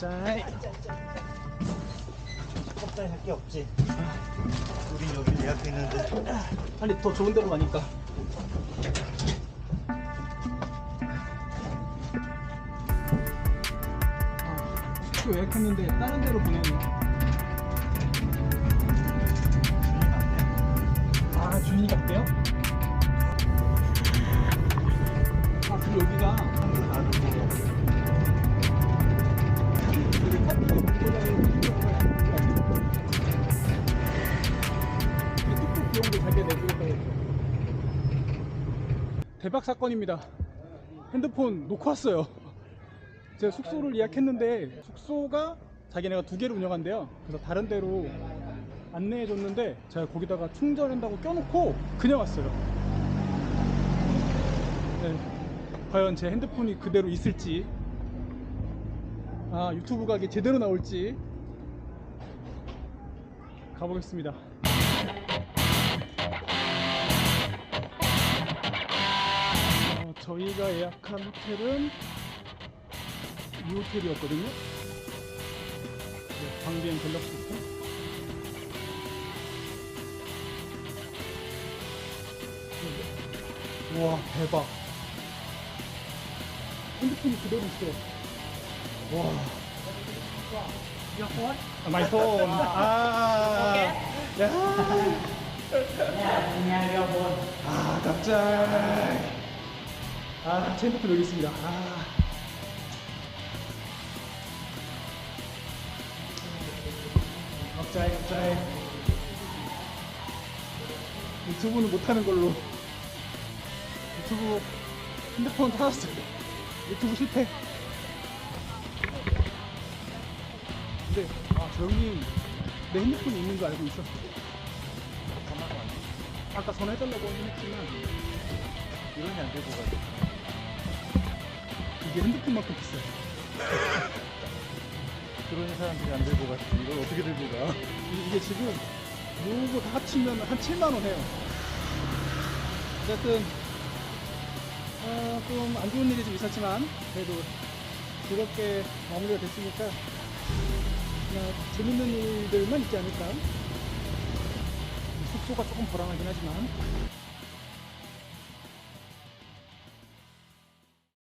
짠. 껍데기 할게 없지. 우린 여기 예약했는데. 빨리 더 좋은 데로 가니까. 아, 또 예약했는데 다른 데로 보내네. 아, 주인이 갔대요? 아, 그럼 여기가 대박 사건입니다. 핸드폰 놓고 왔어요. 제가 숙소를 예약했는데 숙소가 자기네가 두 개를 운영한대요. 그래서 다른 데로 안내해 줬는데 제가 거기다가 충전한다고 껴놓고 그냥 왔어요. 네. 과연 제 핸드폰이 그대로 있을지 아 유튜브 가게 제대로 나올지 가보겠습니다. 저희가 예약한 호텔은 이 호텔이었거든요. 네, 광비엔 갤럭시 호텔. 네. 와 대박. 핸드폰이 그대로 있어. 와. 아, 마이 폰. 아. 야. 아, 깜짝. 아, 여기 있습니다. 아. 깜짝, 깜짝. 유튜브는 못하는 걸로. 유튜브 핸드폰 찾았어요. 유튜브 실패. 근데, 아, 저 형님 내 핸드폰이 있는 거 알고 있었어요. 아까 전화해달라고 했지만, 이런이 안 들고 가지. 이게 핸드폰만큼 비싸요. 그런 사람들이 안 들고 가지. 이걸 어떻게 들고 가? 이- 이게 지금 요거 다 합치면 한 7만원 해요. 어쨌든, 어, 좀안 좋은 일이 좀 있었지만, 그래도 즐겁게 마무리가 됐으니까, 그냥 재밌는 일들만 있지 않을까. 숙소가 조금 불안하긴 하지만,